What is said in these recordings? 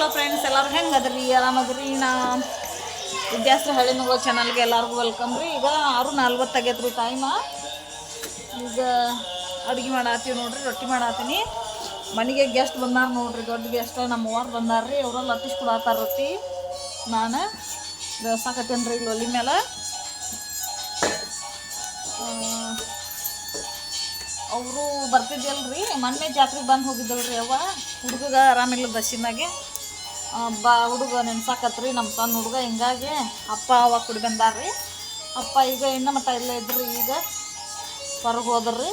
Hello friends ಎಲ್ಲರೂ ಹೆಂಗೆ ಅದ್ರಿ ಆರಾಮದ್ರಿ? ನಾ ವಿದ್ಯಾಸ್ತ್ರ ಹಳ್ಳಿ ಮಗಳು ಚಾನಲ್ಗೆ ಎಲ್ಲರಿಗೂ ವೆಲ್ಕಮ್ ರೀ. ಈಗ ಆರು ನಲ್ವತ್ತಾಗೈತೆ ರೀ ಟೈಮ ಈಗ ಅಡುಗೆ ಮಾಡಾತೀವಿ ನೋಡ್ರಿ, ರೊಟ್ಟಿ ಮಾಡತ್ತೀನಿ. ಮನೆಗೆ ಗೆಸ್ಟ್ ಬಂದಾರ ನೋಡ್ರಿ, ದೊಡ್ಡ ಗೆಸ್ಟ್ ನಮ್ಮ ಅವ್ವಾರು ಬಂದಾರ ರೀ. ಅವರೆಲ್ಲ ಕೊಡತ್ತಾರ ರೊಟ್ಟಿ. ನಾನು ಬೇಸಾಕತ್ತೇನೆ ರೀ ಇಲ್ಲಿ ಒಲಿ ಮೇಲೆ ಅವರು ಬರ್ತಿದ್ಯಲ್ರಿ ಮೊನ್ನೆ ಜಾತ್ರೆಗೆ ಬಂದು ಹೋಗಿದ್ದಲ್ರಿ ಅವ್ವ. ಹುಡುಗ ಆರಾಮಿಲ್ಲ ಬಸ್ಸಿನಾಗೆ ಬಾ ಹುಡುಗ ನೆನ್ಸಾಕತ್ರಿ ನಮ್ಮ ಸಣ್ಣ ಹುಡುಗ, ಹಿಂಗಾಗಿ ಅಪ್ಪ ಅವ ಕುಡಿ ಬಂದಾರ್ರಿ. ಅಪ್ಪ ಈಗ ಹೆಣ್ಣು ಮಟ್ಟ ಇಲ್ಲೇ ಇದ್ರಿ ಈಗ. ಹೊರಗೆ ಹೋದ್ರಿ.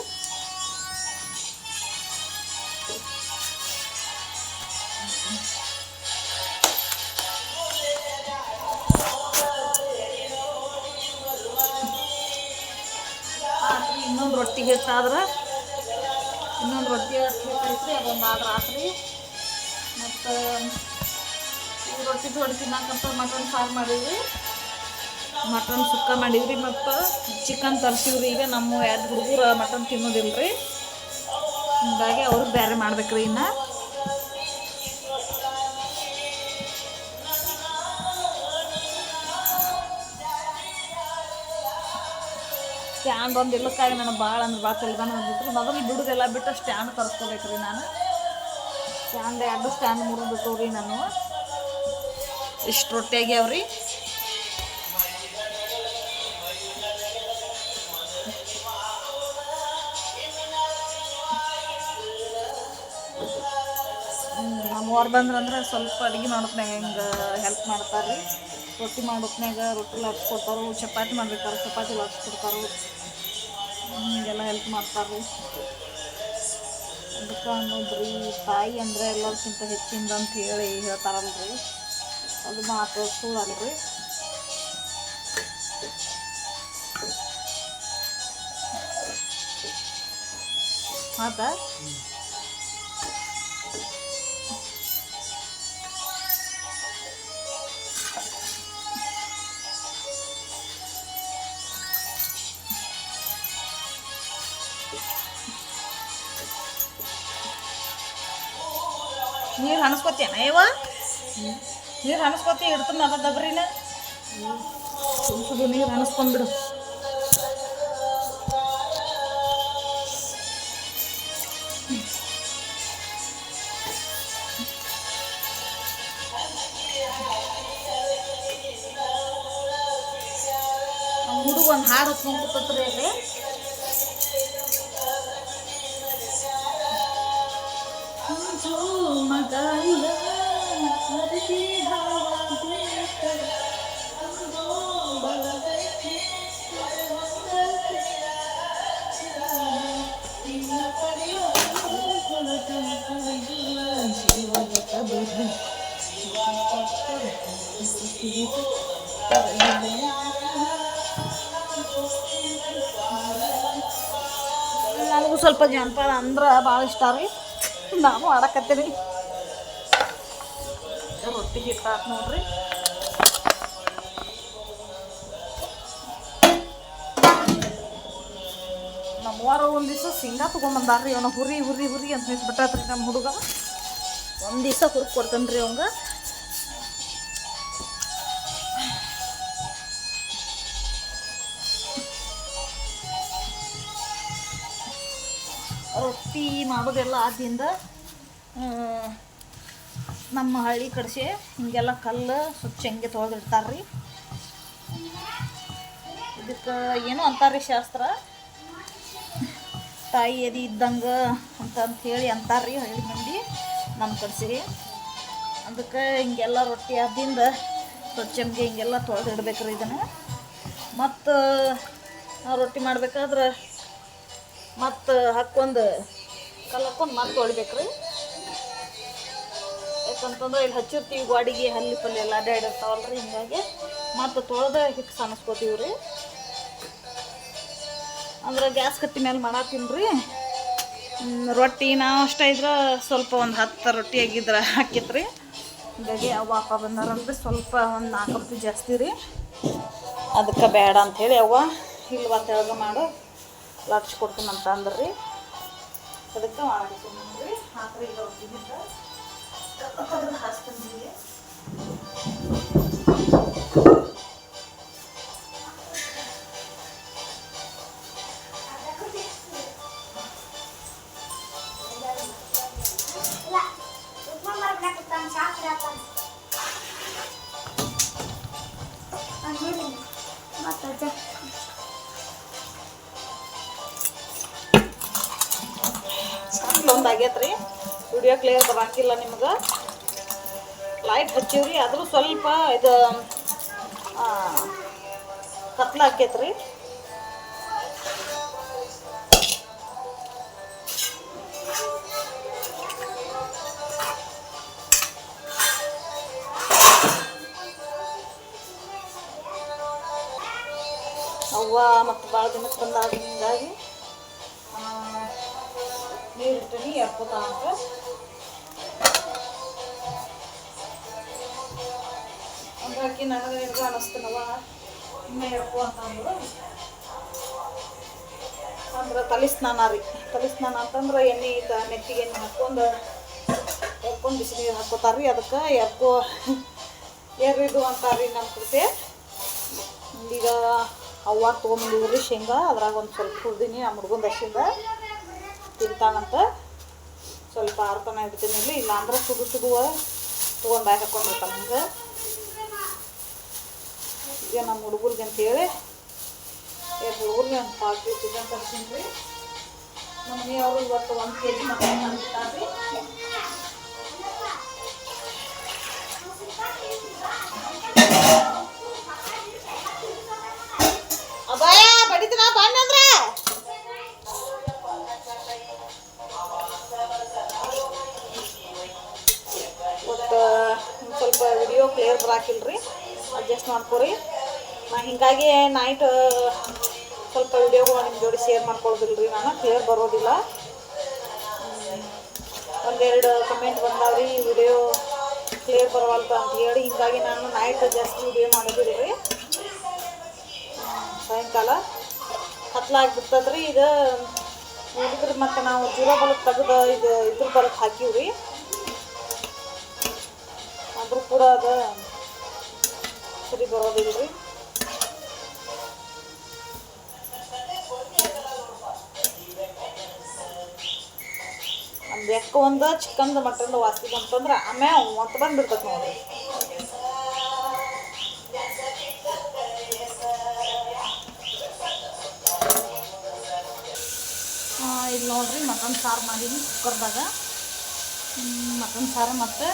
ಇನ್ನೊಂದು ರೊಟ್ಟಿ ಹಿಟ್ಟಾದ್ರೆ ಇನ್ನೊಂದು ರೊಟ್ಟಿ ಹಿಟ್ಟೈತ್ರಿ ಅದೊಂದು ಆದ್ರೆ ಆತ್ರಿ. ಮತ್ತು ರೊಟ್ಟಿ ಜೋಡಿ ತಿನ್ನಕಂತ ಮಟನ್ ಸಾರು ಮಾಡಿದ್ವಿ. ಮಟನ್ ಸುಕ್ಕ ಮಾಡಿದ್ರಿ ಮತ್ತು ಚಿಕನ್ ತರ್ಸಿವ್ರಿ. ಈಗ ನಮ್ಮ ಎರಡು ಹುಡುಗರು ಮಟನ್ ತಿನ್ನೋದಿಲ್ಲ ರೀ ಹೀಗಾಗಿ ಅವ್ರಿಗೆ ಬೇರೆ ಮಾಡ್ಬೇಕ್ರಿ ಇನ್ನು. ಸ್ಟ್ಯಾಂಡ್ ಒಂದು ಇಲ್ಲಕ್ಕಾಗಿ ನನಗೆ ಭಾಳ ಅಂದ್ರೆ ಭಾಳ ತಲೆಗಾನ ಬಂದಿತ್ತು. ಮೊದಲು ಬಿಡುದೆಲ್ಲ ಬಿಟ್ಟು ಸ್ಟ್ಯಾಂಡ್ ತರಿಸ್ಕೋಬೇಕ್ರಿ ನಾನು. ಸ್ಟ್ಯಾಂಡ್ ಎರಡು ಸ್ಟ್ಯಾಂಡ್ ಮೂರು ರೀ ನಾನು. ಇಷ್ಟು ರೊಟ್ಟಿ ಆಗ್ಯಾವ್ರಿ ನಮ್ಮವ್ರು ಬಂದ್ರಂದ್ರೆ ಸ್ವಲ್ಪ ಅಡುಗೆ ಮಾಡೋತ್ನಾಗ ಹೆಂಗೆ ಹೆಲ್ಪ್ ಮಾಡ್ತಾರೆ ರೀ ರೊಟ್ಟಿ ಮಾಡೋತ್ನಾಗ ರೊಟ್ಟಿ ಲಟ್ಸ್ಕೊಡ್ತಾರು ಚಪಾತಿ ಮಾಡ್ಬೇಕಾದ್ರೆ ಚಪಾತಿ ಲಟ್ಸ್ಕೊಡ್ತಾರು ಹಿಂಗೆಲ್ಲ ಹೆಲ್ಪ್ ಮಾಡ್ತಾರೆ ರೀ ಅದಕ್ಕೆ ಅನ್ನೋದ್ರಿ ತಾಯಿ ಅಂದರೆ ಎಲ್ಲರಿಗಿಂತ ಹೆಚ್ಚಿಂದ ಅಂತ ಹೇಳಿ ಹೇಳ್ತಾರಲ್ರಿ. ಅದು ಮಾತು ಸುಳ್ಳಲ್ರಿ ಮಾತಾ ನೀರು ಹಣಸ್ಕೊತೇನ ಇವ ನೀರು ಅನಿಸ್ಕೊತಿ ಇಡ್ತೀನಿ ಅದ ದಬ್ರಿನ ಸುಮ್ಮನೆ ನೀರು ಅನಿಸ್ಕೊಂಡ್ಬಿಡು ಹುಡುಗ ಒಂದು ಹಾಡು ಹೊತ್ಕೊಂಡ್ಬಿಡ್ತತ್ರಿ ಅಲ್ಲಿ. ಮಗ ಇಲ್ಲ ಸ್ವಲ್ಪ ಜಾನಪದ ಅಂದ್ರೆ ಭಾಳ ಇಷ್ಟ ರೀ. ನಾನು ಆಡಕತ್ತೀನಿ ರೊಟ್ಟಿ ಹಿಟ್ಟಾತ್ ನೋಡ್ರಿ. ನಮ್ಮವಾರ ಒಂದು ದಿವಸ ಶೇಂಗಾ ತೊಗೊಂಬಂದಾರ್ರಿ ಅವನ ಹುರಿ ಹುರಿ ಹುರಿ ಅಂತ ನಿಂತ್ಬಿಟ್ಟಾತ್ರಿ ನಮ್ಮ ಹುಡುಗ. ಒಂದು ದಿವಸ ಹುರ್ಕ್ ಕೊಡ್ತಾನೆ ರೀ ಅವಂಗ. ರೊಟ್ಟಿ ಆದ್ದರಿಂದ ನಮ್ಮ ಹಳ್ಳಿ ಕಡಿಸಿ ಹಿಂಗೆಲ್ಲ ಕಲ್ಲು ಸ್ವಚ್ಛ ಹಂಗೆ ತೊಳೆದಿಡ್ತಾರೆ ರೀ ಇದಕ್ಕೆ ಏನೋ ಅಂತಾರೆ ಶಾಸ್ತ್ರ. ತಾಯಿ ಎದಿ ಇದ್ದಂಗೆ ಅಂತ ಹೇಳಿ ಅಂತಾರೆ ರೀ ಹಳ್ಳಿ ಮಂದಿ, ನಮ್ಮ ಕಡಿಸಿ. ಅದಕ್ಕೆ ಹಿಂಗೆಲ್ಲ ರೊಟ್ಟಿ ಆದಿಂದ ಸ್ವಚ್ಛಂಗೆ ಹಿಂಗೆಲ್ಲ ತೊಳೆದಿಡ್ಬೇಕು ರೀ ಇದನ್ನು. ಮತ್ತು ರೊಟ್ಟಿ ಮಾಡ್ಬೇಕಾದ್ರೆ ಮತ್ತು ಹಾಕ್ಕೊಂಡು ಕಲ್ಲು ಹಾಕ್ಕೊಂಡು ಮತ್ತೆ ತೊಳಿಬೇಕ್ರಿ. ಯಾಕಂತಂದ್ರೆ ಇಲ್ಲಿ ಹಚ್ಚಿರ್ತೀವಿ ಗಾಡಿಗೆ, ಹಲ್ಲಿ ಪಲ್ಲೆ ಎಲ್ಲ ಅಡ್ಡಾಡಿರ್ತಾವಲ್ಲ ರೀ ಹಿಂಗಾಗಿ ಮತ್ತು ತೊಳೆದ ಹಿಟ್ಟು ಸಾನಿಸ್ಕೋತೀವಿ ರೀ ಅಂದ್ರೆ ಗ್ಯಾಸ್ ಕಟ್ಟಿ ಮೇಲೆ ಮಾಡತ್ತೀನಿ ರೀ ರೊಟ್ಟಿ ನಾವು ಅಷ್ಟ ಇದ್ರೆ ಸ್ವಲ್ಪ ಒಂದು ಹತ್ತು ರೊಟ್ಟಿ ಆಗಿದ್ರೆ ಹಾಕಿತ್ರಿ. ಹೀಗಾಗಿ ಅವ ಅಪ್ಪ ಬಂದಾರಂದ್ರೆ ಸ್ವಲ್ಪ ಒಂದು ನಾಲ್ಕು ಜಾಸ್ತಿ ರೀ. ಅದಕ್ಕೆ ಬೇಡ ಅಂಥೇಳಿ ಅವ್ವ, ಇಲ್ವ ತೆಳಗ ಮಾಡು. ಲಕ್ಷ ಕೊಡ್ತೀನಂತ ಅಂದ್ರಿ. ಕಡಿತ ಮಾಡಿಸ್ಕೊಂಡ್ರಿ ಹಾಕ್ರಿ ಈಗ ಒಟ್ಟಿಗಿದ್ದ ಕದ್ರದ್ದು ಹಾಸ್ಕೊಂಡ್ರಿ ಬರಾಕಿಲ್ಲ ನಿಮ್ಗೆ? ಲೈಟ್ ಹಚ್ಚಿವ್ರಿ, ಆದರೂ ಸ್ವಲ್ಪ ಇದು ಕತ್ಲ ಹಾಕೈತ್ರಿ. ಅವ್ವ ಮತ್ತು ಭಾಳ ದಿನಕ್ಕೆ ಬಂದಾಗ ಹಿಂಗಾಗಿ. ನೀರು ಇಟ್ಟನಿ ಎರ್ಕೋತಾ ಅಂತ ಹಂಗಾಗಿ ನನಗೆ ನಿನಗೂ ಅನ್ನಿಸ್ತನವ ಇನ್ನ ಅಂತಂದ್ರೆ ಅಂತ ಅಂದ್ರು. ತಲೆ ಸ್ನಾನ ರೀ. ತಲೆ ಸ್ನಾನ ಅಂತಂದ್ರೆ ಎಣ್ಣೆ ನೆತ್ತಿಗೆ ಎಣ್ಣೆ ಹಾಕ್ಕೊಂಡು, ಎರ್ಕೊಂಡು ಬಿಸಿನೀರು ರೀ. ಅದಕ್ಕೆ ಎರ್ಕೋ ಎರಿದು ರೀ ನಮ್ಮ ಕೃತೆ. ಈಗ ಅವ್ವ ತೊಗೊಂಬಂದಿದ್ರಿ ಶೇಂಗಾ. ಅದ್ರಾಗ ಒಂದು ಸ್ವಲ್ಪ ಕುಡ್ದೀನಿ ನಮ್ಮ ಹುಡ್ಗನ ದಶಿಂದ ತಿಂತಾನಂತ ಸ್ವಲ್ಪ ಆರ್ತನ ಇಡ್ತೀನಿ ಇಲ್ಲಿ. ಇಲ್ಲ ಅಂದ್ರೆ ಸುಡು ಸುಡುವ ತೊಗೊಂಡು ಹಾಕೊಂಡಿರ್ತಾನೆ ಈಗ ನಮ್ಮ ಹುಡುಗರಿಗೆ ಅಂತೇಳಿ ಎರಡು ಹುಡುಗರಿಗೆ ಒಂದು ಪಾವು ಕೆ ಚಿಕನ್ ತರ್ಸೀನಿ ರೀ. ನಮ್ಮ ಮನೆಯವರು ಇವತ್ತು ಒಂದು ಕೆ ಜಿ ಮಟನ್ ಬಡಿತನ ಒಂದ್ ಸ್ವಲ್ಪ ವಿಡಿಯೋ ಕ್ಲಿಯರ್ ಬರಾಕಿಲ್ರಿ. ಅಡ್ಜಸ್ಟ್ ಮಾಡ್ಕೊರಿ. ನಾ ಹಿಂಗಾಗಿ ನೈಟ್ ಸ್ವಲ್ಪ ವಿಡಿಯೋಗಳು ನಿಮ್ಮ ಜೋಡಿ ಶೇರ್ ರೀ ನಾನು ಕ್ಲಿಯರ್ ಬರೋದಿಲ್ಲ. ಒಂದೆರಡು ಕಮೆಂಟ್ ಬಂದಾವ್ರಿ ವಿಡಿಯೋ ಕ್ಲಿಯರ್ ಬರವಲ್ತು ಅಂತ ಹೇಳಿ ಹಿಂಗಾಗಿ ನಾನು ನೈಟ್ ಜಾಸ್ತಿ ವಿಡಿಯೋ ಮಾಡೋದಿಲ್ರಿ. ಸಾಯಂಕಾಲ. ಕತ್ಲಾಗ್ಬಿಡ್ತದ್ರಿ, ಇದು ನೋಡಿದ್ರೆ ಮತ್ತು ನಾವು ಜೀರೋ ಬಲಕ್ಕೆ ತೆಗೆದು ಇದು ಇದ್ರ ಬಲಕ್ಕೆ ರೀ ಆದರೂ ಕೂಡ ಅದು ಸರಿ ಬರೋದಿಲ್ಲ ಒಂದು ಎಕ್ಕ ಒಂದು ಚಿಕನ್ದು ಮಟನ್ದು ವಾಸಿ ಬಂತಂದ್ರೆ ಆಮ್ಯಾಗ ಮತ್ತೆ ಬಂದ್ಬಿಡ್ತೈತೆ ನೋಡ್ರಿ ಇಲ್ಲಿ ನೋಡ್ರಿ, ಮಟನ್ ಸಾರು ಮಾಡೀನಿ ಕುಕ್ಕರ್ದಾಗ. ಮಟನ್ ಸಾರು ಮತ್ತು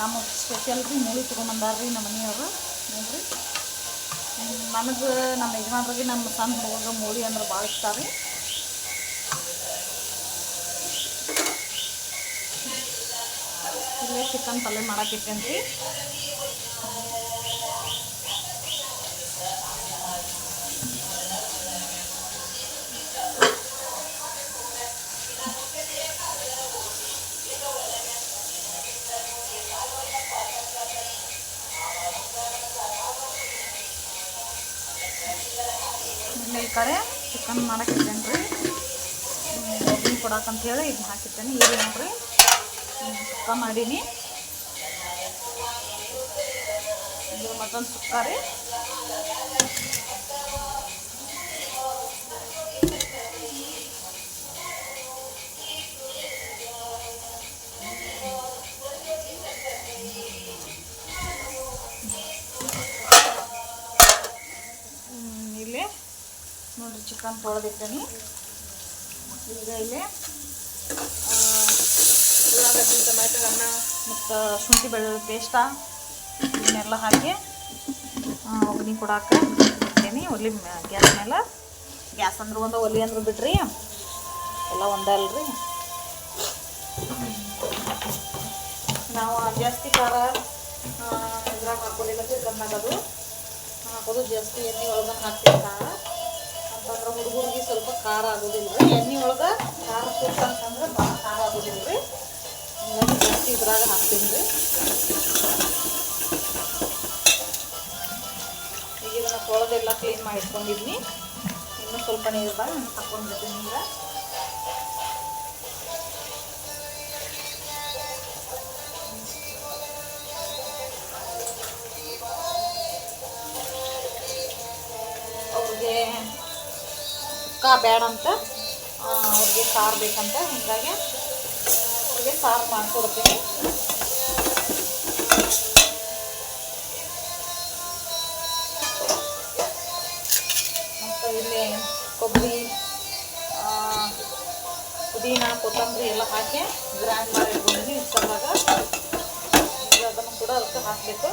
ನಮ್ಮ ಸ್ಪೆಷಲ್ ರೀ ಮೂಳಿ ತೊಗೊಂಬಂದಾರ್ರಿ ನಮ್ಮ ಮನೆಯವರು. ನೋಡ್ರಿ. ನನಗೆ ನಮ್ಮ ಯಜಮಾನ್ರಿಗೆ ನಮ್ಮ ಸಣ್ಣ ಹುಡುಗ ಮೂಳಿ ಅಂದ್ರೆ ಭಾಳ ಇಷ್ಟ ರೀ. ಇಲ್ಲೇ ಚಿಕನ್ ಪಲ್ಯ ಮಾಡಾಕಿತ್ತೇನೆ ರೀ ಈ ಕಡೆ ಚಿಕನ್ ಮಾಡಾಕಿದ್ದೇನೆ ರೀ ಕೊಡಾಕಂತ ಹೇಳಿ ಇದನ್ನ ಹಾಕಿರ್ತೇನೆ ಈಗ ನೋಡ್ರಿ ಸುಕ್ಕ ಮಾಡೀನಿ. ಇದು ಮತ್ತೊಂದು ಸುಕ್ಕ ರೀ. ಇಲ್ಲಿ ನೋಡ್ರಿ ಚಿಕನ್ ತೊಳೆದಿಟ್ಟೇನಿ. ಈಗ ಇಲ್ಲಿ ಉಳ್ಳಾಗಡ್ಡಿ ಟೊಮೆಟೊ ಅನ್ನ ಮತ್ತು ಶುಂಠಿ ಬೆಳ್ಳುಳ್ಳಿ ಪೇಸ್ಟ, ಇದನ್ನೆಲ್ಲ ಹಾಕಿ ಒಗ್ಗರಣೆ ಕೊಡಾಕ ಇಡ್ತೀನಿ ಒಲಿ ಗ್ಯಾಸ್ ಮೇಲೆ. ಗ್ಯಾಸ್ ಅಂದ್ರೆ ಒಂದು ಒಲಿ ಅಂದ್ರೆ ಬಿಡ್ರಿ. ಎಲ್ಲ ಒಂದಲ್ರಿ ನಾವು ಜಾಸ್ತಿ ಖಾರ ಇದ್ರಾಗ ಹಾಕೋದಿಲ್ಲ ಅದು. ಹಾಕೋದು ಜಾಸ್ತಿ ಎಣ್ಣೆ ಒಳಗೆ ಹಾಕ್ತೀವಿ ಖಾರ. ಅಂತಂದ್ರೆ ಹುಡುಗರಿಗೆ ಸ್ವಲ್ಪ ಖಾರ ಆಗೋದಿಲ್ಲ ರೀ ಎಣ್ಣೆ ಒಳಗೆ ಖಾರ ಸೂಪ್ ಅಂತಂದ್ರೆ ಭಾಳ ಖಾರ ಆಗೋದಿಲ್ಲ ರೀ ಹಂಗಾಗಿ ಜಾಸ್ತಿ ಇದ್ರಾಗ ಹಾಕ್ತೀನಿ ಈಗ ಇದನ್ನು ತೊಳೆದೆಲ್ಲ ಕ್ಲೀನ್ ಮಾಡಿ ಇಟ್ಕೊಂಡಿದ್ನಿ. ಇನ್ನೂ ಸ್ವಲ್ಪ ನೀರ್ದಾಗ ತಗೊಂಡ್ಬಿಡ್ತೀನಿ ಈಗ. ಅವ್ರಿಗೆ ಕಾ ಬೇಡ ಅಂತ ಅವ್ರಿಗೆ ಸಾರು ಬೇಕಂತ ಹೀಗಾಗಿ ಅವ್ರಿಗೆ ಸಾರು ಮಾಡಿಕೊಡ್ತೀನಿ. ಮತ್ತು ಇಲ್ಲಿ ಕೊಬ್ಬರಿ ಪುದೀನ, ಕೊತ್ತಂಬರಿ ಎಲ್ಲ ಹಾಕಿ ಗ್ರೈಂಡ್ ಮಾಡಿ ಇಟ್ಕೊಂಡಿದ್ದೀನಿ ಇಷ್ಟವಾಗ ಅದನ್ನು ಕೂಡ ಅದಕ್ಕೆ ಹಾಕಬೇಕು.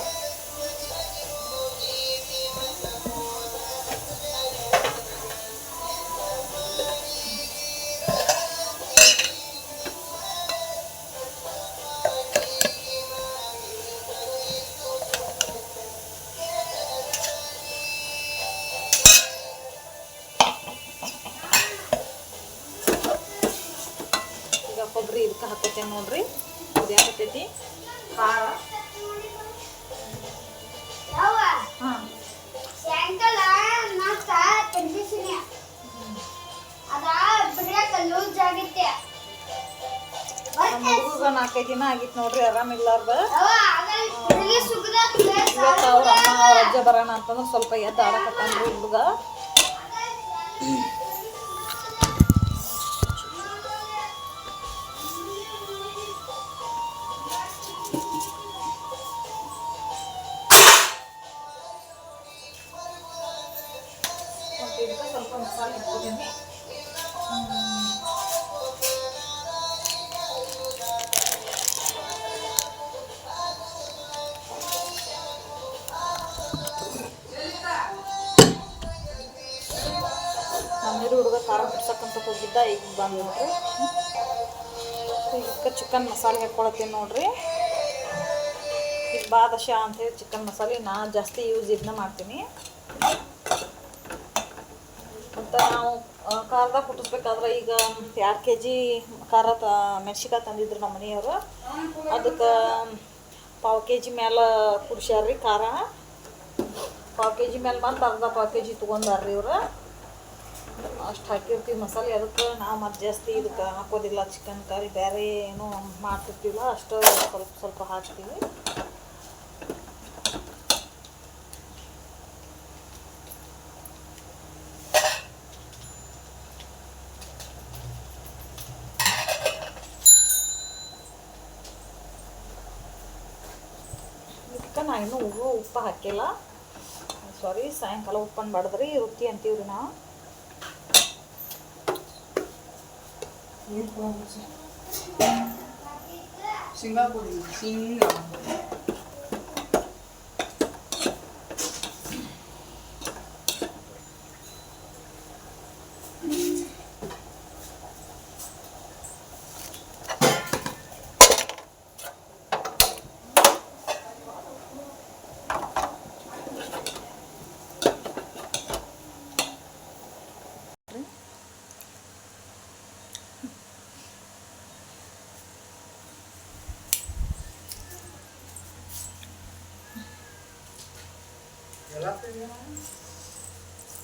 ಲೂಸ್ ಆಗುತ್ತೆ. ನಾಲ್ಕೈದು ದಿನ ಆಗಿತ್ತು ನೋಡ್ರಿ ಆರಾಮಿಲ್ಲಾರ್ದ ಇವತ್ತು ಅವ್ರ ಅಮ್ಮ ಅವ್ರ ಅಜ್ಜ ಬರೋಣ ಅಂತಂದ್ರೆ ಸ್ವಲ್ಪ ಎದ್ದು ಆಡಕತ್ತಾನ್ರಿ ಹುಡುಗ. ಹೋಗಿದ್ದ ಈಗ ಬಂದು ನೋಡ್ರಿ ಇದಕ್ಕೆ ಚಿಕನ್ ಮಸಾಲೆ ಹಾಕ್ಕೊಳತ್ತೀನಿ ನೋಡ್ರಿ. ಈಗ ಬಾದಶಾ ಅಂತೇಳಿ ಚಿಕನ್ ಮಸಾಲೆ ನಾ ಜಾಸ್ತಿ ಯೂಸ್ ಇದನ್ನ ಮಾಡ್ತೀನಿ. ಮತ್ತು ನಾವು ಖಾರದ ಕುಟ್ಟಿಸ್ಬೇಕಾದ್ರೆ ಈಗ ಎರಡು ಕೆ ಜಿ ಖಾರ ತ ಮೆಣ್ಸಿಕಾಯಿ ತಂದಿದ್ರು ನಮ್ಮ ಮನೆಯವರು. ಅದಕ್ಕೆ ಪಾವು ಕೆ ಜಿ ಮೇಲೆ ಕುಡ್ಸ್ಯಾರ್ರಿ ಖಾರ. ಪಾವು ಕೆ ಜಿ ಮೇಲೆ ಬಂದು ಅರ್ಧ ಪಾವು ಕೆ ಜಿ ತೊಗೊಂಡಾರ್ರಿ ಇವ್ರು. ಅಷ್ಟು ಹಾಕಿರ್ತೀವಿ. ಮಸಾಲೆ ಅದಕ್ಕೆ ನಾವು ಮತ್ತೆ ಜಾಸ್ತಿ ಇದಕ್ಕೆ ಹಾಕೋದಿಲ್ಲ. ಚಿಕನ್ ಕರಿ ಬೇರೆ ಏನೂ ಮಾಡ್ತಿರ್ತೀವಲ್ಲ ಅಷ್ಟು ಸ್ವಲ್ಪ ಸ್ವಲ್ಪ ಹಾಕ್ತೀವಿ. ಇನ್ನೂ ಉಪ್ಪು ಹಾಕಿಲ್ಲ. ಸಾರಿ ಸಾಯಂಕಾಲ ಉಪ್ಪನ್ನು ಬಡದ್ರಿ ವೃತ್ತಿ ಅಂತೀವ್ರಿ ನಾವು 新加坡的新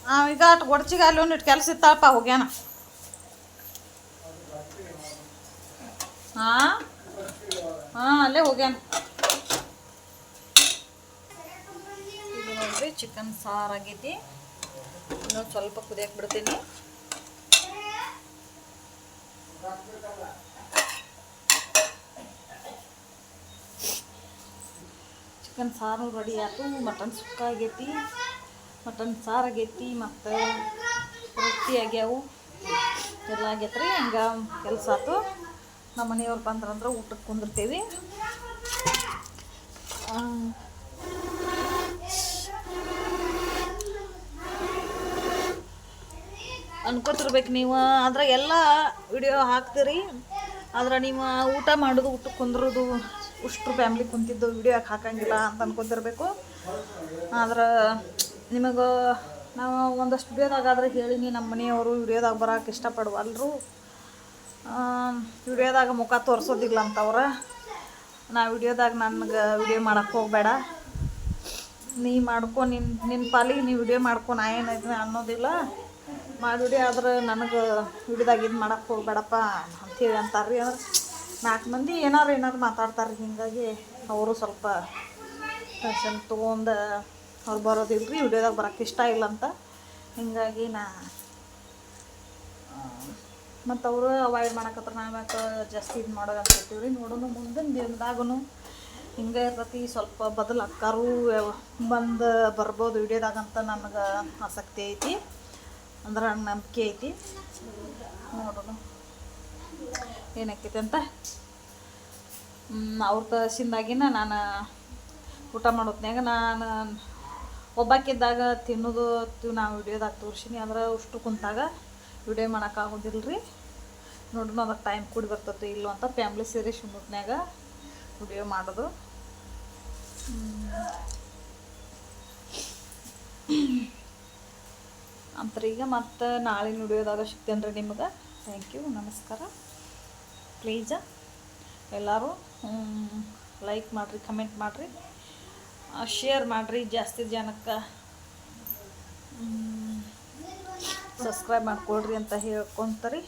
ಆ, ಈಗ ಅಟ್ ಗೊಡ್ಚಿಗೆ ಅಲ್ಲಿ ಒಂದಿಟ್ಟು ಕೆಲಸ ಇತ್ತಪ್ಪ ಹೋಗ್ಯಾನ. ಹಾಂ ಹಾಂ ಅಲ್ಲೇ ಹೋಗ್ಯಾನ. ಇದು ನೋಡ್ರಿ ಚಿಕನ್ ಸಾರು ಆಗೈತಿ. ಇನ್ನೊಂದು ಸ್ವಲ್ಪ ಕುದಿಯಕ್ಕೆ ಬಿಡ್ತೀನಿ. ಚಿಕನ್ ಸಾರು ರೆಡಿ ಆಯ್ತು ಮಟನ್ ಸುಕ್ಕ ಆಗೈತಿ, ಮಟನ್ ಸಾರು ಆಗೈತಿ, ಮತ್ತು ರೊಟ್ಟಿ ಆಗ್ಯಾವು. ಎಲ್ಲ ಆಗೈತ್ರಿ, ಹಂಗೆ ಕೆಲಸ ಆಯ್ತು ನಮ್ಮ ಮನೆಯವ್ರು ಬಂದ್ರಂದ್ರೆ ಊಟಕ್ಕೆ ಕುಂದಿರ್ತೀವಿ. ಅನ್ಕೋತಿರ್ಬೇಕು ನೀವು. ಆದ್ರೆ ಎಲ್ಲ ವಿಡಿಯೋ ಹಾಕ್ತೀರಿ. ಆದ್ರೆ ನೀವು ಊಟ ಮಾಡೋದು ಊಟಕ್ಕೆ ಕುಂದ್ರೋದು ಉಷ್ಟ್ರು ಫ್ಯಾಮ್ಲಿ ಕುಂತಿದ್ದು ವಿಡಿಯೋ ಹಾಕಂಗಿಲ್ಲ ಅಂತ ಅನ್ಕೊತಿರ್ಬೇಕು. ಆದ್ರೆ ನಿಮಗೆ ನಾವು ಒಂದಷ್ಟು ವಿಡಿಯೋದಾಗಾದ್ರೆ ಹೇಳೀನಿ ನಮ್ಮ ಮನೆಯವರು ವಿಡಿಯೋದಾಗ ಬರೋಕೆ ಇಷ್ಟಪಡುವಲ್ರು ವಿಡಿಯೋದಾಗ ಮುಖ ತೋರಿಸೋದಿಲ್ಲ ಅಂತವ್ರ. ನಾ ವಿಡಿಯೋದಾಗ ನನಗೆ ವಿಡಿಯೋ ಮಾಡೋಕ್ಕೆ ಹೋಗಬೇಡ. ನೀ ಮಾಡ್ಕೊ ನಿನ್ನ ನಿನ್ನ ಪಾಲಿಗೆ ನೀ ವಿಡಿಯೋ ಮಾಡ್ಕೊ, ನಾ ಏನಾಯ್ತು ಅನ್ನೋದಿಲ್ಲ. ಮಾಡಿ ಆದ್ರೆ ನನಗೆ ವಿಡಿಯೋದಾಗ ಇದು ಮಾಡಕ್ಕೆ ಹೋಗ್ಬೇಡಪ್ಪ ಹೇಳಿ ಅಂತಾರೆ ಅಂದ್ರೆ ನಾಲ್ಕು ಮಂದಿ ಏನಾರು ಏನಾರು ಮಾತಾಡ್ತಾರೆ ಹೀಗಾಗಿ ಅವರು ಸ್ವಲ್ಪ ಟೆನ್ಷನ್ ತೊಗೊಂಡು ಅವ್ರು ಬರೋದಿಲ್ಲ ರೀ ವಿಡಿಯೋದಾಗ ಬರೋಕ್ಕೆ ಇಷ್ಟ ಇಲ್ಲ ಅಂತ. ಹೀಗಾಗಿ ನಾ ಮತ್ತು ಅವರು ಅವಾಯ್ಡ್ ಮಾಡಕತ್ರ, ನಾವು ಯಾಕೆ ಜಾಸ್ತಿ ಇದು ಮಾಡೋದು ಅಂತೀವಿ ರೀ ನೋಡೋಣ ಮುಂದಿನ ದಿನದಾಗೂ ಹಿಂಗೆ ಇರ್ತತಿ, ಸ್ವಲ್ಪ ಬದಲು ಅಕ್ಕಾರು ಬಂದು ಬರ್ಬೋದು ವಿಡಿಯೋದಾಗಂತ ನನಗೆ ಆಸಕ್ತಿ ಐತಿ, ಅಂದ್ರೆ ನಂಬಿಕೆ ಐತಿ. ನೋಡೋಣ ಏನಾಕೈತಿ ಅಂತ? ಅವ್ರ ಕಸಿಂದಾಗಿನ ನಾನು ಊಟ ಮಾಡೋತ್ನ್ಯಾಗ ನಾನು ಒಬ್ಬಾಕಿದ್ದಾಗ ತಿನ್ನೋದು ನಾವು ವಿಡಿಯೋದಾಗ ತೋರ್ಸಿನಿ. ಅಂದ್ರೆ ಅಷ್ಟು ಕುಂತಾಗ ವಿಡಿಯೋ ಮಾಡೋಕ್ಕಾಗೋದಿಲ್ಲ ರೀ ನೋಡ್ರಿ ಅದಕ್ಕೆ ಟೈಮ್ ಕೂಡಿ ಬರ್ತೈತೆ ಇಲ್ಲೋ ಅಂತ ಫ್ಯಾಮ್ಲಿ ಸೇರಿ ಶಿವಮೊಗ್ಗನ್ಯಾಗ ವಿಡಿಯೋ ಮಾಡೋದು. ಅಂತರ ಈಗ ಮತ್ತು ನಾಳೆ ವಿಡಿಯೋದಾಗ ಸಿಗ್ತೇನೆ ರೀ ನಿಮ್ಗೆ. ಥ್ಯಾಂಕ್ ಯು ನಮಸ್ಕಾರ. ಪ್ಲೀಸ ಎಲ್ಲರೂ ಲೈಕ್ ಮಾಡಿರಿ ಕಮೆಂಟ್ ಮಾಡಿರಿ. ಶೇರ್ ಮಾಡಿರಿ ಜಾಸ್ತಿ ಜನಕ್ಕೆ. ಸಬ್ಸ್ಕ್ರೈಬ್ ಮಾಡ್ಕೊಳ್ರಿ ಅಂತ ಹೇಳ್ಕೊತಾರೆ.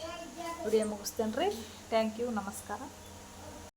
ವಿಡಿಯೋ ಮುಗಿಸ್ತೇನೆ ರೀ ಥ್ಯಾಂಕ್ ಯು ನಮಸ್ಕಾರ.